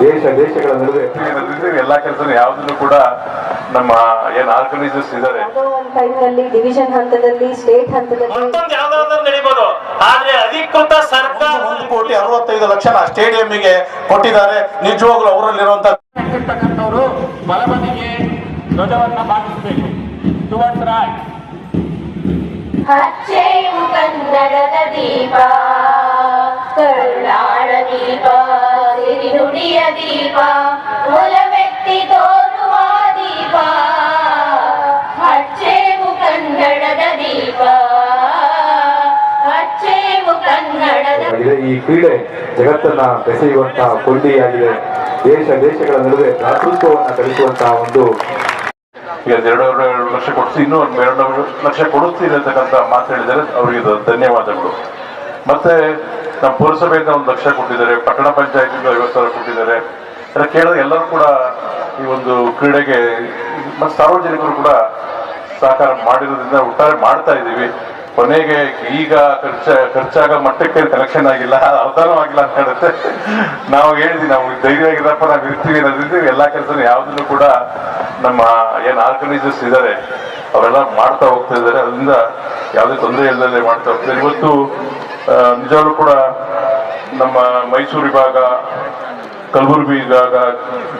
ದೇಶ ದೇಶಗಳ ನಡುವೆ ಎಲ್ಲ ಕೆಲಸ ಯಾವುದನ್ನು ಕೂಡ ನಮ್ಮ ಏನ್ ಆರ್ಗನೈಸರ್ಸ್ ಇದ್ದಾರೆ. ಟೈಮ್ನಲ್ಲಿ ಡಿವಿಷನ್ ಹಂತದಲ್ಲಿ ಸ್ಟೇಟ್ ಹಂತದಲ್ಲಿ. ಮತ್ತೊಂದು ಯಾವ್ದಾದ್ರು ನಡೀಬೋದು. ಆದ್ರೆ ಅಧಿಕೃತ ಸರ್ಕಾರ ಒಂದು ಕೋಟಿ ಅರವತ್ತೈದು ಲಕ್ಷ ಸ್ಟೇಡಿಯಂಗೆ ಕೊಟ್ಟಿದ್ದಾರೆ. ನಿಜವಾಗ್ಲೂ ಅವರಲ್ಲಿರುವಂತ ಬಲಬದಿಗೆ ಧ್ವಜವನ್ನ ಬಾಗಿಸಬೇಕು. ಟುವರ್ಡ್ಸ್ ರೈಟ್ ಹಚ್ಚೇವು ಕನ್ನಡದ ದೀಪ ಕರುಳಾಳ ದೀಪ ಸಿರಿನುಡಿಯ ದೀಪ, ಒಲವೆತ್ತಿ ತೋರುವ ದೀಪ ಹಚ್ಚೇವು ಕನ್ನಡದ ದೀಪ ಹಚ್ಚೇವು ಕನ್ನಡದ. ಈ ಕ್ರೀಡೆ ಜಗತ್ತನ್ನ ಬೆಸೆಯುವಂತಹ ಕೊಂಡಿಯಾಗಿದೆ ದೇಶ, ದೇಶಗಳ ನಡುವೆ ಭ್ರಾತೃತ್ವವನ್ನು ಕಲಿಸುವಂತಹ ಒಂದು ಈಗ ಎರಡು ಎರಡು ಲಕ್ಷ ಕೊಡಿಸಿ ಇನ್ನೂ ಒಂದು ಎರಡು ಲಕ್ಷ ಕೊಡಿಸ್ತೀನಿ ಅಂತಕ್ಕಂಥ ಮಾತು ಹೇಳಿದರೆ ಅವರಿಗೆ ಧನ್ಯವಾದಗಳು. ಮತ್ತೆ ನಮ್ಮ ಪುರಸಭೆಯಿಂದ ಒಂದು ಲಕ್ಷ ಕೊಟ್ಟಿದ್ದಾರೆ, ಪಟ್ಟಣ ಪಂಚಾಯತಿಂದ ಐವತ್ತು ಸಾವಿರ ಕೊಟ್ಟಿದ್ದಾರೆ. ಎಲ್ಲ ಕೇಳಿದ್ರೆ ಎಲ್ಲರೂ ಕೂಡ ಈ ಒಂದು ಕ್ರೀಡೆಗೆ, ಮತ್ತು ಸಾರ್ವಜನಿಕರು ಕೂಡ ಸಹಕಾರ ಮಾಡಿರೋದ್ರಿಂದ ಒಟ್ಟಾರೆ ಮಾಡ್ತಾ ಇದ್ದೀವಿ. ಕೊನೆಗೆ ಈಗ ಖರ್ಚ, ಖರ್ಚಾಗ ಮಟ್ಟಕ್ಕೆ ಕಲೆಕ್ಷನ್ ಆಗಿಲ್ಲ ಅರ್ಧನೂ ಆಗಿಲ್ಲ ಅಂತ ಹೇಳುತ್ತೆ. ನಾವು ಹೇಳಿದ್ವಿ, ನಾವು ಧೈರ್ಯವಾಗಿರಪ್ಪ ನಾವು ಇರ್ತೀವಿ ಅನ್ನೋದ್ರಿಂದ ಎಲ್ಲ ಕೆಲಸ ಯಾವುದನ್ನು ಕೂಡ ನಮ್ಮ ಏನು ಆರ್ಗನೈಸರ್ಸ್ ಇದ್ದಾರೆ, ಅವರೆಲ್ಲ ಮಾಡ್ತಾ ಹೋಗ್ತಾ ಇದ್ದಾರೆ. ಅದರಿಂದ ಯಾವುದೇ ತೊಂದರೆ ಇಲ್ಲದೆ ಮಾಡ್ತಾ ಹೋಗ್ತಾರೆ ಇವತ್ತು ನಿಜವಾಗ್ಲೂ ಕೂಡ ನಮ್ಮ ಮೈಸೂರು ವಿಭಾಗ, ಕಲಬುರಗಿ ವಿಭಾಗ,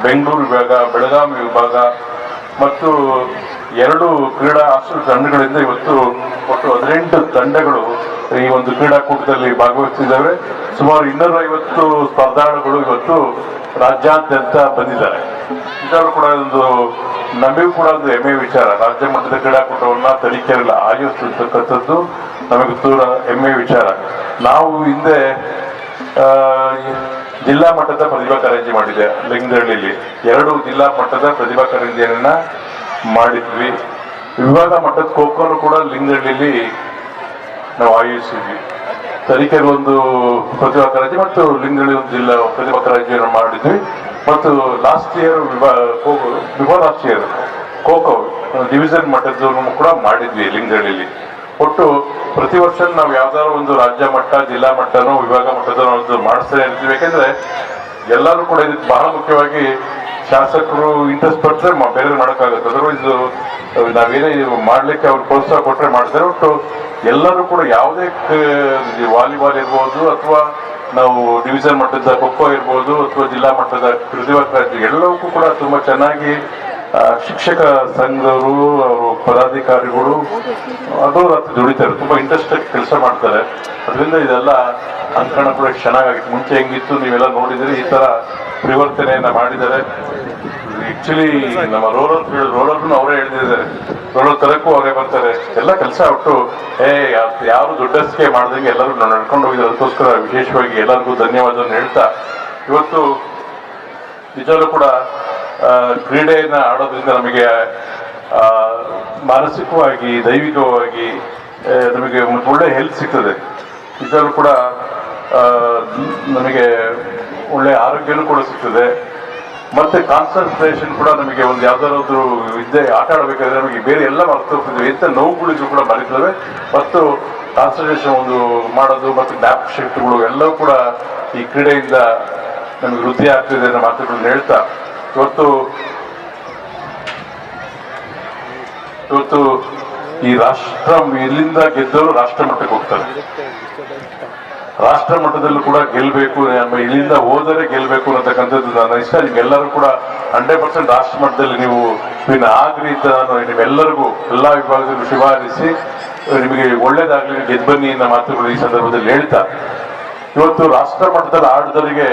ಬೆಂಗಳೂರು ವಿಭಾಗ, ಬೆಳಗಾವಿ ವಿಭಾಗ ಮತ್ತು ಎರಡು ಕ್ರೀಡಾ ಅಷ್ಟು ತಂಡಗಳಿಂದ ಇವತ್ತು ಒಟ್ಟು ಹದಿನೆಂಟು ತಂಡಗಳು ಈ ಒಂದು ಕ್ರೀಡಾಕೂಟದಲ್ಲಿ ಭಾಗವಹಿಸಿದ್ದಾವೆ. ಸುಮಾರು ಇನ್ನೂರ ಐವತ್ತು ಸ್ಪರ್ಧಾಳುಗಳು ಇವತ್ತು ರಾಜ್ಯಾದ್ಯಂತ ಬಂದಿದ್ದಾರೆ. ಇದರಲ್ಲೂ ಕೂಡ ಒಂದು ನಮಗೂ ಕೂಡ ಒಂದು ಹೆಮ್ಮೆ ವಿಚಾರ. ರಾಜ್ಯ ಮಟ್ಟದ ಕ್ರೀಡಾಕೂಟವನ್ನ ತರೀಕೆರೆಲ್ಲ ಆಯೋಜಿಸಿರ್ತಕ್ಕಂಥದ್ದು ನಮಗೆ ದೂರ ಹೆಮ್ಮೆ ವಿಚಾರ. ನಾವು ಹಿಂದೆ ಜಿಲ್ಲಾ ಮಟ್ಟದ ಪ್ರತಿಭಾ ಕಾರಂಜಿ ಮಾಡಿದೆ ಲಿಂಗದಳ್ಳಿಲಿ ಎರಡು ಜಿಲ್ಲಾ ಮಟ್ಟದ ಪ್ರತಿಭಾ ಕಾರಂಜಿಯನ್ನ ಮಾಡಿದ್ವಿ. ವಿವಾದ ಮಟ್ಟದ ಖೋಖೋನು ಕೂಡ ಲಿಂಗಳ್ಳಿಲಿ ನಾವು ಆಯೋಜಿಸಿದ್ವಿ. ತರೀಕೆರೆ ಒಂದು ಪ್ರತಿಭಾ ಮತ್ತು ಲಿಂಗಳ್ಳಿ ಒಂದು ಜಿಲ್ಲಾ ಪ್ರತಿಭಾ ಕಾರಂಜಿಯನ್ನು ಮಾಡಿದ್ವಿ. ಮತ್ತು last year before last year kho kho division ಮಟ್ಟದನ್ನು ಕೂಡ ಮಾಡಿದ್ವಿ ಲಿಂಗಳ್ಳಿಲಿ. ಒಟ್ಟು ಪ್ರತಿ ವರ್ಷ ನಾವು ಯಾವ್ದಾದ್ರು ಒಂದು ರಾಜ್ಯ ಮಟ್ಟ, ಜಿಲ್ಲಾ ಮಟ್ಟನೋ ವಿಭಾಗ ಮಟ್ಟದ ಒಂದು ಮಾಡಿಸ್ತಾ ಇರ್ತೀವಿ. ಯಾಕಂದ್ರೆ ಎಲ್ಲರೂ ಕೂಡ ಇದಕ್ಕೆ ಬಹಳ ಮುಖ್ಯವಾಗಿ ಶಾಸಕರು ಇಂಟ್ರೆಸ್ಟ್ ಮ- ಬೇರೆ ಮಾಡೋಕ್ಕಾಗುತ್ತೆ. ಅದರ್ವೈಸ್ ನಾವೇನೇ ಮಾಡ್ಲಿಕ್ಕೆ ಅವ್ರು ಪ್ರೋತ್ಸಾಹ ಕೊಟ್ಟರೆ ಮಾಡ್ತಾರೆ. ಒಟ್ಟು ಎಲ್ಲರೂ ಕೂಡ ಯಾವುದೇ ವಾಲಿಬಾಲ್ ಇರ್ಬೋದು ಅಥವಾ ನಾವು ಡಿವಿಷನ್ ಮಟ್ಟದ ಖೋಖೋ ಇರ್ಬೋದು ಅಥವಾ ಜಿಲ್ಲಾ ಮಟ್ಟದ ಪ್ರತಿಭಾ ಎಲ್ಲವಕ್ಕೂ ಕೂಡ ತುಂಬಾ ಚೆನ್ನಾಗಿ ಶಿಕ್ಷಕ ಸಂಘದವರು ಅವರು ಪದಾಧಿಕಾರಿಗಳು, ಅದು ದುಡಿತಾರೆ ತುಂಬಾ ಇಂಟ್ರೆಸ್ಟ್ ಕೆಲಸ ಮಾಡ್ತಾರೆ. ಅದರಿಂದ ಇದೆಲ್ಲ ಅಂಕಣ ಕೂಡ ಚೆನ್ನಾಗಾಗಿತ್ತು. ಮುಂಚೆ ಹೆಂಗಿತ್ತು ನೀವೆಲ್ಲ ನೋಡಿದ್ರೆ, ಈ ತರ ಪರಿವರ್ತನೆಯನ್ನ ಮಾಡಿದ್ದಾರೆ. ಆಕ್ಚುಲಿ ನಮ್ಮ ರೋಲರ್ ರೋಲರ್ನು ಅವರೇ ಹೇಳ್ತಿದ್ದಾರೆ. ರೋಲರ್ ತರಕ್ಕೂ ಅವರೇ ಬರ್ತಾರೆ ಎಲ್ಲ ಕೆಲಸ ಒಟ್ಟು ಏ, ಯಾರು ದೊಡ್ಡಸ್ಗೆ ಮಾಡ್ದಂಗೆ ಎಲ್ಲರೂ ನಡ್ಕೊಂಡು ಹೋಗಿದ್ದಾರೆ. ಅದಕ್ಕೋಸ್ಕರ ವಿಶೇಷವಾಗಿ ಎಲ್ಲರಿಗೂ ಧನ್ಯವಾದವನ್ನು ಹೇಳ್ತಾ, ಇವತ್ತು ನಿಜವೂ ಕೂಡ ಕ್ರೀಡೆಯನ್ನ ಆಡೋದ್ರಿಂದ ನಮಗೆ ಮಾನಸಿಕವಾಗಿ, ದೈವಿಕವಾಗಿ ನಮಗೆ ಒಳ್ಳೆ ಹೆಲ್ತ್ ಸಿಗ್ತದೆ. ನಿಜವೂ ಕೂಡ ನಮಗೆ ಒಳ್ಳೆ ಆರೋಗ್ಯನೂ ಕೂಡ ಸಿಗ್ತದೆ. ಮತ್ತೆ ಕಾನ್ಸಂಟ್ರೇಷನ್ ಕೂಡ ನಮಗೆ ಒಂದು ಯಾವ್ದಾದ್ರು ಇದ್ದೆ ಆಟ ಆಡಬೇಕಾದ್ರೆ ನಮಗೆ ಬೇರೆ ಎಲ್ಲ ಮರೆತು ಹೋಗ್ತಿದ್ವಿ ಎಂತ ನೋವುಗಳಿಗೂ ಕೂಡ ಬರೀತವೆ ಮತ್ತು ಕಾನ್ಸಂಟ್ರೇಷನ್ ಒಂದು ಮಾಡೋದು ಮತ್ತು ಜ್ಞಾಪಕ ಶಕ್ತಿಗಳು ಎಲ್ಲವೂ ಕೂಡ ಈ ಕ್ರೀಡೆಯಿಂದ ನಮಗೆ ವೃದ್ಧಿ ಆಗ್ತಿದೆ ಅನ್ನೋ ಮಾತುಗಳನ್ನ ಹೇಳ್ತಾ. ಇವತ್ತು ಇವತ್ತು ಈ ರಾಷ್ಟ್ರ ಇಲ್ಲಿಂದ ಗೆದ್ದವರು ರಾಷ್ಟ್ರ ಮಟ್ಟಕ್ಕೆ ಹೋಗ್ತಾರೆ. ರಾಷ್ಟ್ರ ಮಟ್ಟದಲ್ಲೂ ಕೂಡ ಗೆಲ್ಲಬೇಕು ಇಲ್ಲಿಂದ ಹೋದರೆ ಗೆಲ್ಲಬೇಕು ಅನ್ನತಕ್ಕಂಥದ್ದು ನನ್ನ ಇಷ್ಟ. ನಿಮ್ಗೆಲ್ಲರೂ ಕೂಡ ಹಂಡ್ರೆಡ್ ಪರ್ಸೆಂಟ್ ರಾಷ್ಟ್ರ ಮಟ್ಟದಲ್ಲಿ ನೀವು ವಿನ್ ಆಗ್ರಿ ಅಂತ ನಿಮ್ಮೆಲ್ಲರಿಗೂ ಎಲ್ಲಾ ವಿಭಾಗದಲ್ಲೂ ಶುಭ ನಿಮಗೆ ಒಳ್ಳೇದಾಗ್ಲಿ ಗೆದ್ದು ಬನ್ನಿ ಮಾತುಗಳು ಈ ಸಂದರ್ಭದಲ್ಲಿ ಹೇಳ್ತಾ. ಇವತ್ತು ರಾಷ್ಟ್ರ ಮಟ್ಟದಲ್ಲಿ ಆಡಿದವರಿಗೆ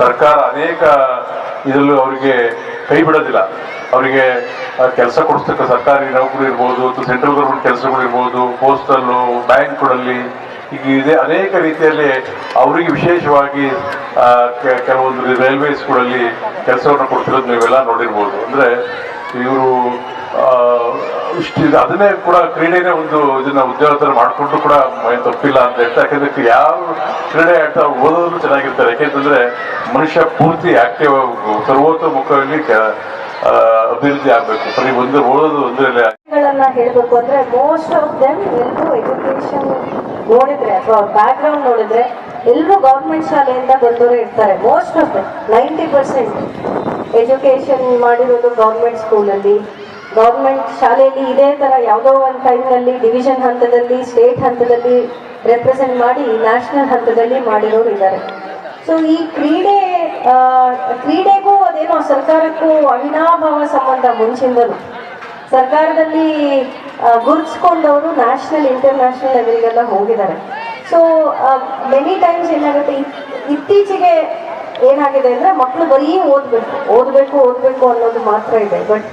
ಸರ್ಕಾರ ಅನೇಕ ಇದರಲ್ಲೂ ಅವರಿಗೆ ಕೈ ಬಿಡೋದಿಲ್ಲ. ಅವರಿಗೆ ಕೆಲಸ ಕೊಡಿಸ್ತಕ್ಕ ಸರ್ಕಾರಿ ನೌಕರಿ ಇರ್ಬೋದು, ಅಥವಾ ಸೆಂಟ್ರಲ್ ಗೌರ್ಮೆಂಟ್ ಕೆಲಸಗಳು ಇರ್ಬೋದು, ಪೋಸ್ಟಲ್ಲು, ಬ್ಯಾಂಕ್ಗಳಲ್ಲಿ ಈಗ ಇದೆ ಅನೇಕ ರೀತಿಯಲ್ಲಿ ಅವರಿಗೆ ವಿಶೇಷವಾಗಿ ಕೆಲವೊಂದು ಕೆಲವೊಂದು ರೈಲ್ವೇಸ್ಗಳಲ್ಲಿ ಕೆಲಸವನ್ನು ಕೊಡ್ತಿರೋದು ನೀವೆಲ್ಲ ನೋಡಿರ್ಬೋದು. ಅಂದರೆ ಇವರು ಇಷ್ಟು ಅದನ್ನೇ ಕೂಡ ಕ್ರೀಡೆನೇ ಒಂದು ಇದನ್ನ ಉದ್ಯೋಗ ಮಾಡಿಕೊಂಡು ಮಾಡ್ಕೊಂಡು ಕೂಡ ತಪ್ಪಿಲ್ಲ ಅಂತ ಹೇಳ್ತಾ ಯಾಕಂದ್ರೆ ಯಾರು ಕ್ರೀಡೆ ಆಡ್ತಾ ಓದೋದ್ರು ಚೆನ್ನಾಗಿರ್ತಾರೆ. ಯಾಕೆಂತಂದ್ರೆ ಮನುಷ್ಯ ಪೂರ್ತಿ ಆಕ್ಟಿವ್ ಸರ್ವೋತ್ತಮುಖವಾಗಿ ಮುಖದಲ್ಲಿ ಆ, ಅಭಿವೃದ್ಧಿ ಆಗ್ಬೇಕು. ಬರೀ ಒಂದು ಓದೋದು ಒಂದರಲ್ಲೇ ಹೇಳ್ಬೇಕು ಅಂದ್ರೆ ಮೋಸ್ಟ್ ಆಫ್ ದೆಮ್ ಎಲ್ಲರೂ ಎಜುಕೇಶನ್ ನೋಡಿದ್ರೆ ಅಥವಾ ಬ್ಯಾಕ್ ಗ್ರೌಂಡ್ ನೋಡಿದ್ರೆ ಎಲ್ಲರೂ ಗೌರ್ಮೆಂಟ್ ಶಾಲೆಯಿಂದ ಬಂದವರೇ ಇರ್ತಾರೆ. Most of them ninety percent education ಮಾಡಿರೋದು ಗೌರ್ಮೆಂಟ್ ಸ್ಕೂಲಲ್ಲಿ ಗೌರ್ಮೆಂಟ್ ಶಾಲೆಯಲ್ಲಿ ಇದೇ ತರ ಯಾವುದೋ ಒಂದು ಟೈಮ್ನಲ್ಲಿ ಡಿವಿಷನ್ ಹಂತದಲ್ಲಿ ಸ್ಟೇಟ್ ಹಂತದಲ್ಲಿ ರೆಪ್ರೆಸೆಂಟ್ ಮಾಡಿ ನ್ಯಾಷನಲ್ ಹಂತದಲ್ಲಿ ಮಾಡಿರೋರು ಇದ್ದಾರೆ. ಸೊ ಈ ಕ್ರೀಡೆ ಕ್ರೀಡೆಗೂ ಅದೇನೋ ಸರ್ಕಾರಕ್ಕೂ ಅವಿನಾಭಾವ ಸಂಬಂಧ ಮುಂಚಿಂದಲೂ ಸರ್ಕಾರದಲ್ಲಿ ಗುರುತಿಸ್ಕೊಂಡವರು ನ್ಯಾಷನಲ್, ಇಂಟರ್ನ್ಯಾಷನಲ್ ಲೆವೆಲ್ಗೆಲ್ಲ ಹೋಗಿದ್ದಾರೆ. ಸೊ ಮೆನಿ ಟೈಮ್ಸ್ ಏನಾಗುತ್ತೆ, ಇತ್- ಇತ್ತೀಚೆಗೆ ಏನಾಗಿದೆ ಅಂದರೆ ಮಕ್ಕಳು ಬರೀ ಓದಬೇಕು ಓದಬೇಕು ಓದಬೇಕು ಅನ್ನೋದು ಮಾತ್ರ ಇದೆ. ಬಟ್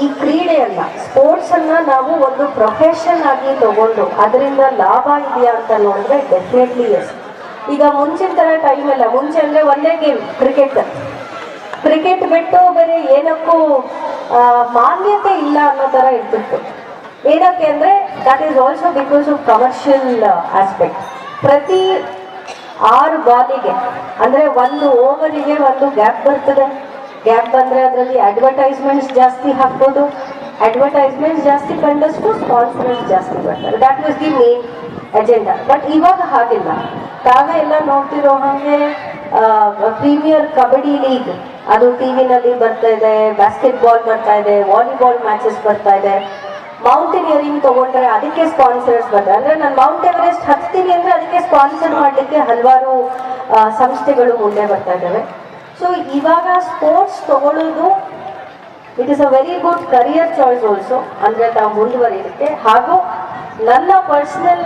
ಈ ಕ್ರೀಡೆಯನ್ನ ಸ್ಪೋರ್ಟ್ಸನ್ನು ನಾವು ಒಂದು ಪ್ರೊಫೆಷನ್ ಆಗಿ ತಗೊಂಡು, ಅದರಿಂದ ಲಾಭ ಇದೆಯಾ ಅಂತ ನೋಡಿದ್ರೆ ಡೆಫಿನೆಟ್ಲಿ ಎಸ್ ಈಗ ಮುಂಚಿನ ಥರ ಟೈಮ್ ಅಲ್ಲ, ಮುಂಚೆ ಅಂದರೆ ಒಂದೇ ಗೇಮ್ ಕ್ರಿಕೆಟ್ ಕ್ರಿಕೆಟ್ ಬಿಟ್ಟು ಬೇರೆ ಏನಕ್ಕೂ ಮಾನ್ಯತೆ ಇಲ್ಲ ಅನ್ನೋ ಥರ ಇರ್ತಿತ್ತು. ಏನಕ್ಕೆ ಅಂದರೆ that is also because of commercial aspect ಪ್ರತಿ ಆರು ಬಾಲಿಗೆ, ಅಂದರೆ ಒಂದು ಓವರಿಗೆ ಒಂದು ಗ್ಯಾಪ್ ಬರ್ತದೆ. ಗ್ಯಾಪ್ ಬಂದರೆ ಅದರಲ್ಲಿ ಅಡ್ವರ್ಟೈಸ್ಮೆಂಟ್ಸ್ ಜಾಸ್ತಿ ಹಾಕ್ಬೋದು. ಅಡ್ವರ್ಟೈಸ್ಮೆಂಟ್ಸ್ ಜಾಸ್ತಿ ಕಂಡಷ್ಟು ಸ್ಪಾನ್ಸರ್ಸ್ ಜಾಸ್ತಿ ಬರ್ತಾರೆ that was the main agenda but ಇವಾಗ ಹಾಗಿಲ್ಲ. ತಾವೇ ಎಲ್ಲ ನೋಡ್ತಿರೋ ಹಾಗೆ ಪ್ರೀಮಿಯರ್ ಕಬಡ್ಡಿ ಲೀಗ್. ಅದು ಟಿವಿನಲ್ಲಿ ಬರ್ತಾ ಇದೆ ಬಾಸ್ಕೆಟ್ ಬರ್ತಾ ಇದೆ ವಾಲಿಬಾಲ್ ಮ್ಯಾಚಸ್ ಬರ್ತಾ ಇದೆ. ಮೌಂಟೇನಿಯರಿಂಗ್ ತಗೊಂಡ್ರೆ ಅದಕ್ಕೆ ಸ್ಪಾನ್ಸರ್ಸ್ ಬರ್ತಾರೆ. ಅಂದ್ರೆ ನಾನು ಮೌಂಟ್ ಎವರೆಸ್ಟ್ ಹತ್ತೀನಿ ಅಂದ್ರೆ ಅದಕ್ಕೆ ಸ್ಪಾನ್ಸರ್ ಮಾಡಲಿಕ್ಕೆ ಹಲವಾರು ಸಂಸ್ಥೆಗಳು ಮುಂದೆ ಬರ್ತಾ ಇದ್ದಾವೆ. ಸೊ ಇವಾಗ ಸ್ಪೋರ್ಟ್ಸ್ ತಗೊಳ್ಳೋದು it is a very good career choice also ಅಂದರೆ ತಾವು ಮುಂದುವರಿಯೋದಕ್ಕೆ ಹಾಗೂ ನನ್ನ ಪರ್ಸನಲ್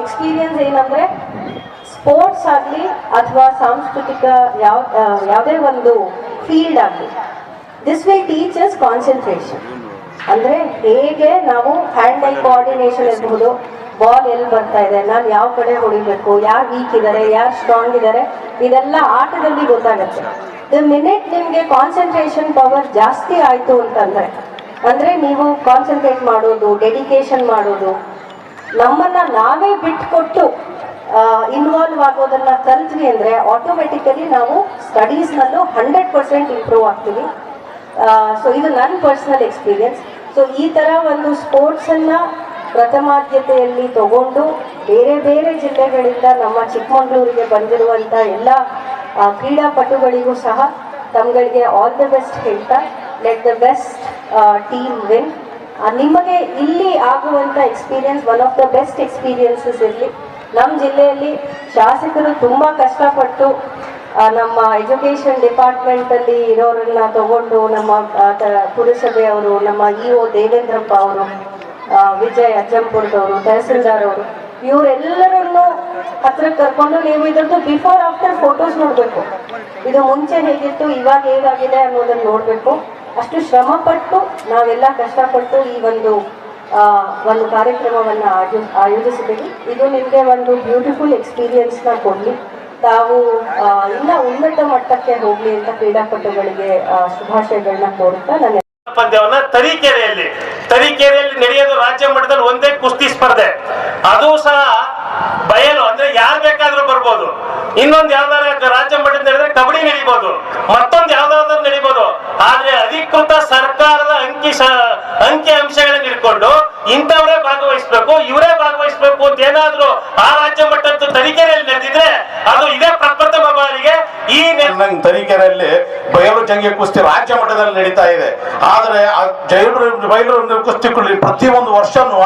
ಎಕ್ಸ್ಪೀರಿಯನ್ಸ್ ಏನಂದರೆ ಸ್ಪೋರ್ಟ್ಸ್ ಆಗಲಿ ಅಥವಾ ಸಾಂಸ್ಕೃತಿಕ ಯಾವ ಯಾವುದೇ ಒಂದು ಫೀಲ್ಡ್ ಆಗಲಿ ದಿಸ್ ವಿಲ್ ಟೀಚರ್ಸ್ ಕಾನ್ಸಂಟ್ರೇಷನ್ ಅಂದರೆ ಹೇಗೆ ನಾವು ಹ್ಯಾಂಡ್ ಐ ಕೋಆರ್ಡಿನೇಷನ್ ಇರ್ಬೋದು ಬಾಲ್ ಎಲ್ಲಿ ಬರ್ತಾ ಇದೆ, ನಾನು ಯಾವ ಕಡೆ ಹೊಡಿಬೇಕು, ಯಾರು ವೀಕ್ ಇದ್ದಾರೆ ಯಾರು ಸ್ಟ್ರಾಂಗ್ ಇದ್ದಾರೆ ಇದೆಲ್ಲ ಆಟದಲ್ಲಿ ಗೊತ್ತಾಗುತ್ತೆ. ದ ಮಿನಿಟ್ ನಿಮಗೆ ಕಾನ್ಸಂಟ್ರೇಷನ್ ಪವರ್ ಜಾಸ್ತಿ ಆಯಿತು ಅಂತಂದರೆ, ಅಂದರೆ ನೀವು ಕಾನ್ಸಂಟ್ರೇಟ್ ಮಾಡೋದು ಡೆಡಿಕೇಶನ್ ಮಾಡೋದು ನಮ್ಮನ್ನ ನಾವೇ ಬಿಟ್ಕೊಟ್ಟು ಇನ್ವಾಲ್ವ್ ಆಗೋದನ್ನ ಕಲ್ತ್ವಿ ಅಂದ್ರೆ ಆಟೋಮೆಟಿಕಲಿ ನಾವು ಸ್ಟಡೀಸ್ನಲ್ಲೂ ಹಂಡ್ರೆಡ್ ಪರ್ಸೆಂಟ್ ಇಂಪ್ರೂವ್ ಆಗ್ತೀವಿ. ಸೊ ಇದು ನನ್ನ ಪರ್ಸನಲ್ ಎಕ್ಸ್ಪೀರಿಯನ್ಸ್ ಸೊ ಈ ಥರ ಒಂದು ಸ್ಪೋರ್ಟ್ಸನ್ನು ಪ್ರಥಮಾದ್ಯತೆಯಲ್ಲಿ ತಗೊಂಡು ಬೇರೆ ಬೇರೆ ಜಿಲ್ಲೆಗಳಿಂದ ನಮ್ಮ ಚಿಕ್ಕಮಗಳೂರಿಗೆ ಬಂದಿರುವಂಥ ಎಲ್ಲ ಕ್ರೀಡಾಪಟುಗಳಿಗೂ ಸಹ ತಮ್ಗಳಿಗೆ ಆಲ್ ದ ಬೆಸ್ಟ್ ಹೇಳ್ತಾ let the best team win ನಿಮಗೆ ಇಲ್ಲಿ ಆಗುವಂಥ experience one of the best experiences ಇರಲಿ ನಮ್ಮ ಜಿಲ್ಲೆಯಲ್ಲಿ ಶಾಸಕರು ತುಂಬ ಕಷ್ಟಪಟ್ಟು ನಮ್ಮ ಎಜುಕೇಷನ್ ಡಿಪಾರ್ಟ್ಮೆಂಟಲ್ಲಿ ಇರೋರನ್ನ ತಗೊಂಡು ನಮ್ಮ ಪುರಸಭೆ ಅವರು, ನಮ್ಮ ಇ ಒ ದೇವೇಂದ್ರಪ್ಪ ಅವರು ವಿಜಯ್ ಅಜ್ಜಂಪುರದವರು, ತಹಸೀಲ್ದಾರ್ ಅವರು, ಇವರೆಲ್ಲರನ್ನು ಹತ್ರ ಕರ್ಕೊಂಡು ನೀವು ಇದ್ರದ್ದು ಬಿಫೋರ್ ಆಫ್ಟರ್ ಫೋಟೋಸ್ ನೋಡಬೇಕು. ಇದು ಮುಂಚೆ ಹೇಗಿತ್ತು, ಇವಾಗ ಹೇಗಾಗಿದೆ ಅನ್ನೋದನ್ನು ನೋಡಬೇಕು. ಅಷ್ಟು ಶ್ರಮ ಪಟ್ಟು ನಾವೆಲ್ಲ ಕಷ್ಟಪಟ್ಟು ಈ ಒಂದು ಒಂದು ಕಾರ್ಯಕ್ರಮವನ್ನು ಆಯೋ ಆಯೋಜಿಸಿದ್ದೀವಿ. ಇದು ನಿಮಗೆ ಒಂದು ಬ್ಯೂಟಿಫುಲ್ ಎಕ್ಸ್ಪೀರಿಯನ್ಸ್ನ ಕೊಡಲಿ. ತಾವು ಇನ್ನ ಉನ್ನತ ಮಟ್ಟಕ್ಕೆ ಹೋಗ್ಲಿ ಅಂತ ಕ್ರೀಡಾಪಟುಗಳಿಗೆ ಶುಭಾಶಯಗಳನ್ನ ಕೋರುತ್ತಾ ನನ್ನ ಪಂದ್ಯವನ್ನ ತರೀಕೆರೆಯಲ್ಲಿ ತರೀಕೆರೆಯಲ್ಲಿ ನಡೆಯೋದು ರಾಜ್ಯ ಮಟ್ಟದಲ್ಲಿ ಒಂದೇ ಕುಸ್ತಿ ಸ್ಪರ್ಧೆ. ಅದು ಸಹ ಬಯಲು, ಅಂದ್ರೆ ಯಾರು ಬೇಕಾದ್ರೂ ಬರ್ಬೋದು. ಇನ್ನೊಂದು ಯಾವ್ದಾರ ರಾಜ್ಯ ಮಟ್ಟದ ನಡೆದ್ರೆ ಕಬಡ್ಡಿ ನಡೀಬಹುದು ಮತ್ತೊಂದು ಯಾವ್ದಾದ್ರು ನಡೀಬಹುದು ಆದ್ರೆ ಅಧಿಕೃತ ಸರ್ಕಾರದ ಅಂಕಿ ಅಂಕಿ ಅಂಶಗಳನ್ನ ಇಟ್ಕೊಂಡು ಇಂಥವರೇ ಭಾಗವಹಿಸ್ಬೇಕು, ಇವರೇ ಭಾಗವಹಿಸ್ಬೇಕು ಅಂತ ಏನಾದ್ರು ಆ ರಾಜ್ಯ ಮಟ್ಟದ್ದು ತರೀಕೆರೆಯಲ್ಲಿ ನಡೆದಿದ್ರೆ ಅದು ಇದೇ ಪ್ರಪ್ರಥಮ ಬಾರಿಗೆ ಈ ನೆ- ನಂಗೆ ತರೀಕೆರೆಯಲ್ಲಿ ಬಯಲು ಜಂಗಿ ಕುಸ್ತಿ ರಾಜ್ಯ ಮಟ್ಟದಲ್ಲಿ ನಡೀತಾ ಇದೆ. ಆದರೆ ಆ ಜೈಲು ಬಯಲು ಕುಸ್ತಿಗಳಲ್ಲಿ ಪ್ರತಿಯೊಂದು ವರ್ಷನೂ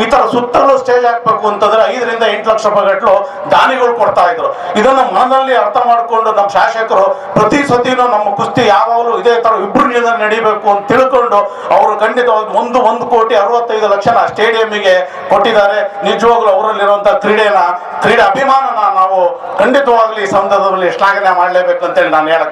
ಈ ತರ ಸುತ್ತಲೂ ಸ್ಟೇಜ್ ಹಾಕ್ಬೇಕು ಅಂತಂದ್ರೆ ಐದರಿಂದ ಎಂಟು ಲಕ್ಷ ರೂಪಾಯಿ ಗಟ್ಟಲು ದಾನಿಗಳು ಕೊಡ್ತಾ ಇದ್ರು. ಇದನ್ನ ಮನದಲ್ಲಿ ಅರ್ಥ ಮಾಡಿಕೊಂಡು ನಮ್ಮ ಶಾಸಕರು ಪ್ರತಿ ಸತಿನೂ ನಮ್ಮ ಕುಸ್ತಿ ಯಾವಾಗಲೂ ಇದೇ ತರ ವಿಜೃಂಭಣೆಯಿಂದ ನಡಿಬೇಕು ಅಂತ ತಿಳ್ಕೊಂಡು ಅವರು ಖಂಡಿತವಾಗಿ ಒಂದು ಒಂದು ಕೋಟಿ ಅರವತ್ತೈದು ಲಕ್ಷನ ಸ್ಟೇಡಿಯಂಗೆ ಕೊಟ್ಟಿದ್ದಾರೆ. ನಿಜವಾಗ್ಲೂ ಅವರಲ್ಲಿರುವಂತಹ ಕ್ರೀಡೆನ ಕ್ರೀಡೆ ಅಭಿಮಾನನ ನಾವು ಖಂಡಿತವಾಗ್ಲಿ ಈ ಸಂದರ್ಭದಲ್ಲಿ ಶ್ಲಾಘನೆ ಮಾಡಲೇಬೇಕು அத்தனை நான் மேலே